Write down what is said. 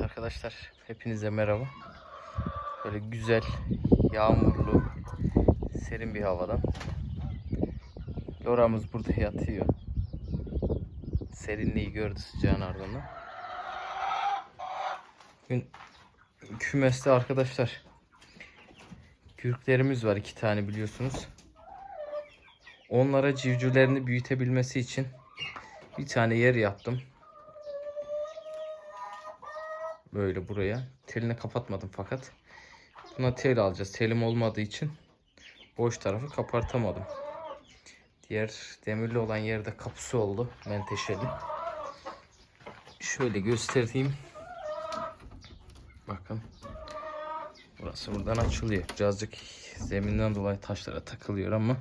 arkadaşlar hepinize merhaba. Böyle güzel, yağmurlu, serin bir havadan. Loramız burada yatıyor. Serinliği gördü sıcağın ardından. Bugün kümeste arkadaşlar kürklerimiz var iki tane biliyorsunuz. Onlara civcivlerini büyütebilmesi için bir tane yer yaptım. Böyle buraya. Telini kapatmadım fakat. Buna tel alacağız. Telim olmadığı için boş tarafı kapartamadım. Diğer demirli olan yerde kapısı oldu. Menteşeli. Şöyle göstereyim. Bakın. Burası buradan açılıyor. Birazcık zeminden dolayı taşlara takılıyor ama